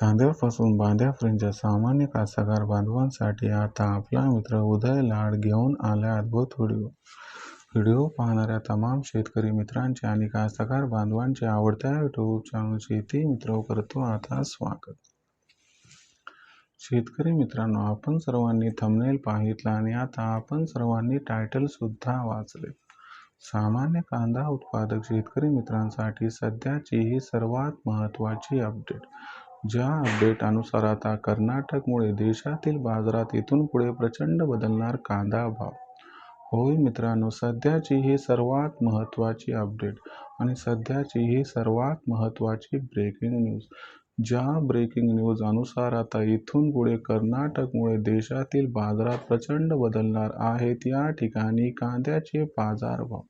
चांद्यापासून बांद्यापर्यंतच्या सामान्य कास्तकार बांधवांसाठी आता आपला मित्र उदय लाड घेऊन आलाय अद्भुत व्हिडिओ. व्हिडिओ पाहणाऱ्या तमाम शेतकरी मित्रांचे आणि कास्तकार बांधवांचे आवडत्या यूट्यूब चॅनल शेती मित्र करतो आता स्वागत. शेतकरी मित्रांनो आपण सर्वांनी थंबनेल पाहितला आणि आता आपण सर्वांनी टायटल सुद्धा वाचले. सामान्य कांदा उत्पादक शेतकरी मित्रांसाठी सध्याची ही सर्वात महत्त्वाची अपडेट. ज्या अपडेट अनुसार आता कर्नाटकमुळे देशातील बाजारात इथून पुढे प्रचंड बदलणार कांदा भाव. होय मित्रांनो सध्याची ही सर्वात महत्त्वाची अपडेट आणि सध्याची ही सर्वात महत्त्वाची ब्रेकिंग न्यूज. ज्या ब्रेकिंग न्यूज अनुसार आता इथून पुढे कर्नाटकमुळे देशातील बाजारात प्रचंड बदलणार आहेत या ठिकाणी कांद्याचे बाजारभाव.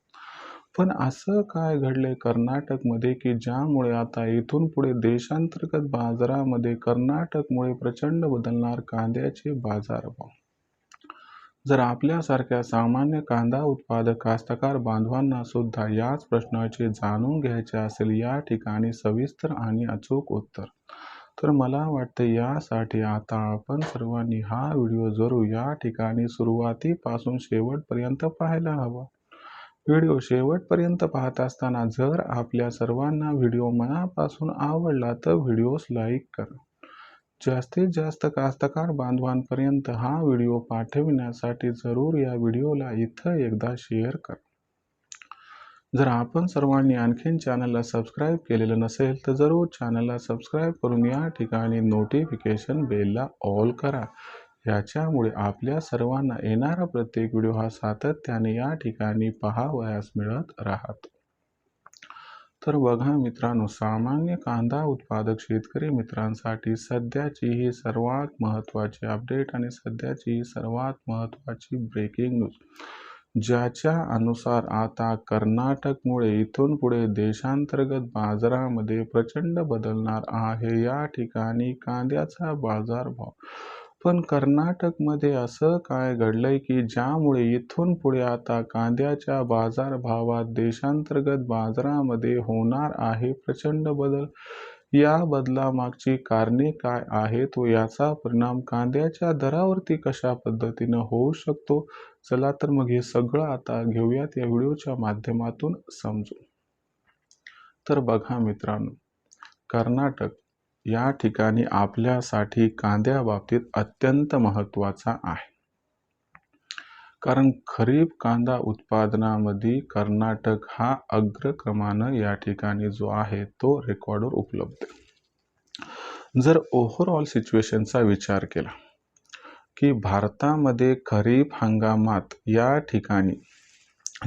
पण असं काय घडलंय कर्नाटकमध्ये की ज्यामुळे आता इथून पुढे देशांतर्गत बाजारामध्ये कर्नाटकमुळे प्रचंड बदलणार कांद्याचे बाजारभाव. जर आपल्यासारख्या सामान्य कांदा उत्पादक कास्तकार बांधवांना सुद्धा याच प्रश्नाचे जाणून घ्यायचे असेल या ठिकाणी सविस्तर आणि अचूक उत्तर, तर मला वाटते यासाठी आता आपण सर्वांनी हा व्हिडिओ जरूर या ठिकाणी सुरुवातीपासून शेवटपर्यंत पाहायला हवा. व्हिडिओ शेवटपर्यंत पाहत असताना जर आपल्या सर्वांना व्हिडिओ मनापासून आवडला तर व्हिडिओस लाईक करा. जास्तीत जास्त कास्तकार बांधवांपर्यंत हा व्हिडिओ पाठविण्यासाठी जरूर या व्हिडिओला इथं एकदा शेअर करा. जर आपण सर्वांनी आणखीन चॅनलला सबस्क्राईब केलेलं नसेल तर जरूर चॅनलला सबस्क्राईब करून या ठिकाणी नोटिफिकेशन बेलला ऑल करा. याच्यामुळे आपल्या सर्वांना येणारा प्रत्येक व्हिडिओ हा सातत्याने या ठिकाणी पहावयास मिळत राहत तर बघा मित्रांनो सामान्य कांदा उत्पादक शेतकरी मित्रांसाठी सध्याची ही सर्वात महत्त्वाची अपडेट आणि सध्याची ही सर्वात महत्त्वाची ब्रेकिंग न्यूज. ज्याच्या अनुसार आता कर्नाटकमुळे इथून पुढे देशांतर्गत बाजारामध्ये प्रचंड बदलणार आहे या ठिकाणी कांद्याचा बाजारभाव. पण कर्नाटकमध्ये असं काय घडलंय की ज्यामुळे इथून पुढे आता कांद्याच्या बाजारभावात देशांतर्गत बाजारामध्ये होणार आहे प्रचंड बदल. या बदलामागची कारणे काय आहेत व याचा परिणाम कांद्याच्या दरावरती कशा पद्धतीनं होऊ शकतो, चला तर मग हे सगळं आता घेऊयात या व्हिडिओच्या माध्यमातून समजून. तर बघा मित्रांनो कर्नाटक या ठिकाणी आपल्यासाठी कांद्याबाबतीत अत्यंत महत्त्वाचा आहे. कारण खरीप कांदा उत्पादनामध्ये कर्नाटक हा अग्रक्रमानं या ठिकाणी जो आहे तो रेकॉर्डवर उपलब्ध आहे. जर ओव्हरऑल सिच्युएशनचा विचार केला की भारतामध्ये खरीप हंगामात या ठिकाणी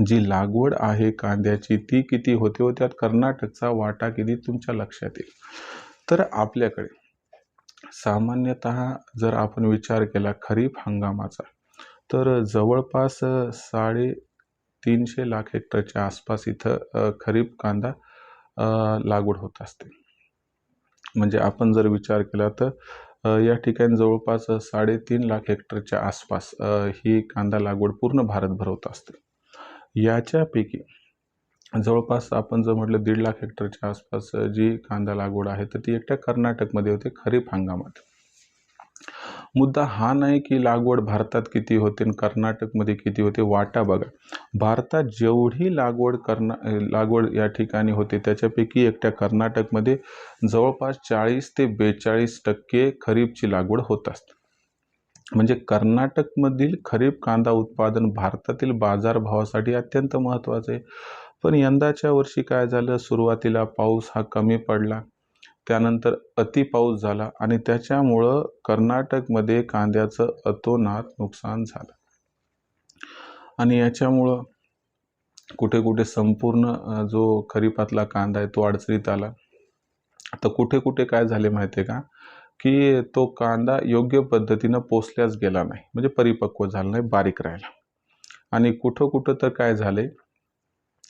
जी लागवड आहे कांद्याची ती किती होते व त्यात कर्नाटकचा वाटा किती तुमच्या लक्षात येईल. तर आपल्याकडे सामान्यतः जर आपण विचार केला खरीप हंगामाचा तर जवळपास साडे तीनशे लाख हेक्टरच्या आसपास इथं खरीप कांदा लागवड होत असते. म्हणजे आपण जर विचार केला तर या ठिकाणी जवळपास साडेतीन लाख हेक्टरच्या आसपास ही कांदा लागवड पूर्ण भारतभर होत असते. याच्यापैकी जवळपास आपण जर म्हटलं दीड लाख हेक्टरच्या आसपास जी कांदा लागवड आहे तर ती एकट्या कर्नाटकमध्ये होते खरीप हंगामात. मुद्दा हा नाही की लागवड भारतात किती होते आणि कर्नाटकमध्ये किती होते वाटा बघा. भारतात जेवढी लागवड कर्ना लागवड या ठिकाणी होते त्याच्यापैकी एकट्या कर्नाटकमध्ये जवळपास चाळीस ते बेचाळीस टक्के खरीपची लागवड होत असते. म्हणजे कर्नाटकमधील खरीप कांदा उत्पादन भारतातील बाजारभावासाठी अत्यंत महत्त्वाचं आहे. पण यंदाच्या वर्षी काय झालं सुरुवातीला पाऊस हा कमी पडला. त्यानंतर अति पाऊस झाला आणि त्याच्यामुळं कर्नाटकमध्ये कांद्याचं अतोनात नुकसान झालं. आणि याच्यामुळं कुठे कुठे संपूर्ण जो खरीपातला कांदा आहे तो अडचणीत आला. तर कुठे कुठे काय झाले माहिती आहे का की तो कांदा योग्य पद्धतीनं पोचल्याच गेला नाही म्हणजे परिपक्व झाला नाही बारीक राहिला. आणि कुठं कुठं तर काय झाले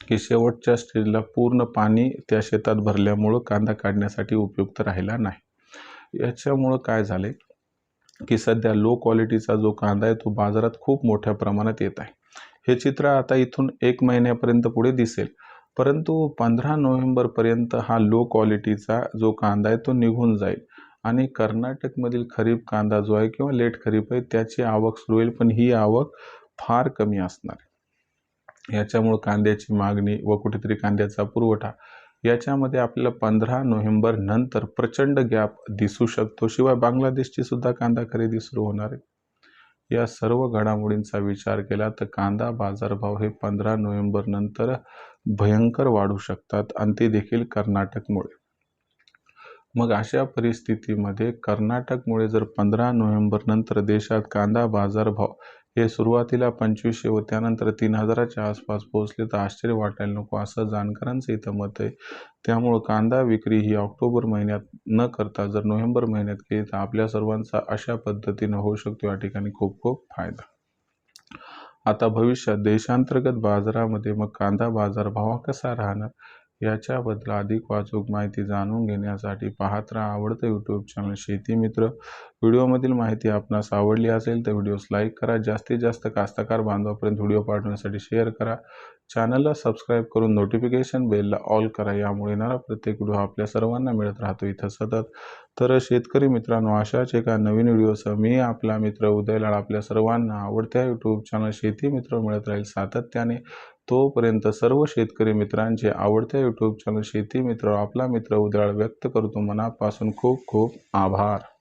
की शेवटच्या स्टेजला पूर्ण पाणी त्या शेतात भरल्यामुळं कांदा काढण्यासाठी उपयुक्त राहिला नाही. याच्यामुळं काय झाले की सध्या लो क्वालिटीचा जो कांदा आहे तो बाजारात खूप मोठ्या प्रमाणात येत आहे. हे चित्र आता इथून एक महिन्यापर्यंत पुढे दिसेल. परंतु पंधरा नोव्हेंबरपर्यंत हा लो क्वालिटीचा जो कांदा आहे तो निघून जाईल आणि कर्नाटकमधील खरीप कांदा जो आहे किंवा लेट खरीप आहे त्याची आवक सुरू होईल पण ही आवक फार कमी असणार आहे याच्यामुळं कांद्याची मागणी व कुठेतरी कांद्याचा पुरवठा याच्यामध्ये आपल्याला पंधरा नोव्हेंबर नंतर प्रचंड गॅप दिसू शकतो. शिवाय बांगलादेशची सुद्धा कांदा खरेदी सुरू होणार आहे. या सर्व घडामोडींचा विचार केला तर कांदा बाजारभाव हे पंधरा नोव्हेंबर नंतर भयंकर वाढू शकतात आणि ते देखील कर्नाटकमुळे. मग अशा परिस्थितीमध्ये कर्नाटकमुळे जर पंधरा नोव्हेंबर नंतर देशात कांदा बाजारभाव हे सुरुवातीला पंचवीसशे व त्यानंतर तीन हजाराच्या आसपास पोहोचले तर आश्चर्य वाटायला नको असं जाणकारांचं इथं मत आहे. त्यामुळं कांदा विक्री ही ऑक्टोबर महिन्यात न करता जर नोव्हेंबर महिन्यात केली तर आपल्या सर्वांचा अशा पद्धतीनं होऊ शकतो या ठिकाणी खूप खूप फायदा. आता भविष्यात देशांतर्गत बाजारामध्ये मग कांदा बाजारभाव हा कसा राहणार? याच्याबद्दल अधिक वाचूक माहिती जाणून घेण्यासाठी पाहत राहा. आवडतं यूट्यूब चॅनल शेती मित्र. व्हिडिओमधील माहिती आपणास आवडली असेल तर व्हिडिओस लाईक करा जास्तीत जास्त कास्तकार बांधवापर्यंत व्हिडिओ पाठवण्यासाठी शेअर करा. चॅनलला सबस्क्राईब करून नोटिफिकेशन बेलला ऑल करा यामुळे येणारा प्रत्येक व्हिडिओ आपल्या सर्वांना मिळत राहतो. इथं सतत तर शेतकरी मित्रांनो अशाच एका नवीन व्हिडिओसह मी आपला मित्र उदयलाड आपल्या सर्वांना आवडत्या यूट्यूब चॅनल शेती मित्र मिळत राहील सातत्याने. तोपर्यंत सर्व शेतकरी मित्रांचे आवडत्या यूट्यूब चॅनल शेती मित्र आपला मित्र उदयाळ व्यक्त करतो. मनापासून खूप खूप आभार.